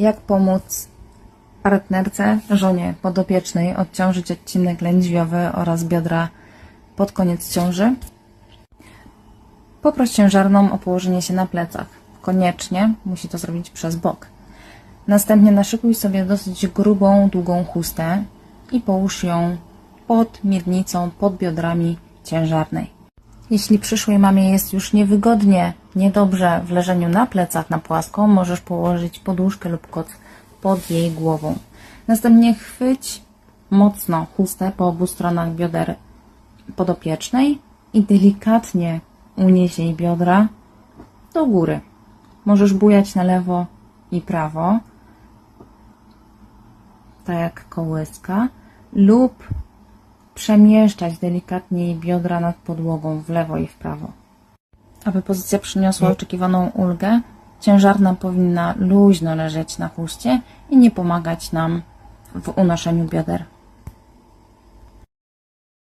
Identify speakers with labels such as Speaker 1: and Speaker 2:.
Speaker 1: Jak pomóc partnerce, żonie podopiecznej odciążyć odcinek lędźwiowy oraz biodra pod koniec ciąży? Poproś ciężarną o położenie się na plecach. Koniecznie musi to zrobić przez bok. Następnie naszykuj sobie dosyć grubą, długą chustę i połóż ją pod miednicą, pod biodrami ciężarnej. Jeśli przyszłej mamie jest już niewygodnie, niedobrze w leżeniu na plecach na płasko, możesz położyć poduszkę lub koc pod jej głową. Następnie chwyć mocno chustę po obu stronach bioder podopiecznej i delikatnie unieś jej biodra do góry. Możesz bujać na lewo i prawo, tak jak kołyska, lub przemieszczać delikatnie biodra nad podłogą w lewo i w prawo. Aby pozycja przyniosła oczekiwaną ulgę, ciężarna powinna luźno leżeć na chuście i nie pomagać nam w unoszeniu bioder.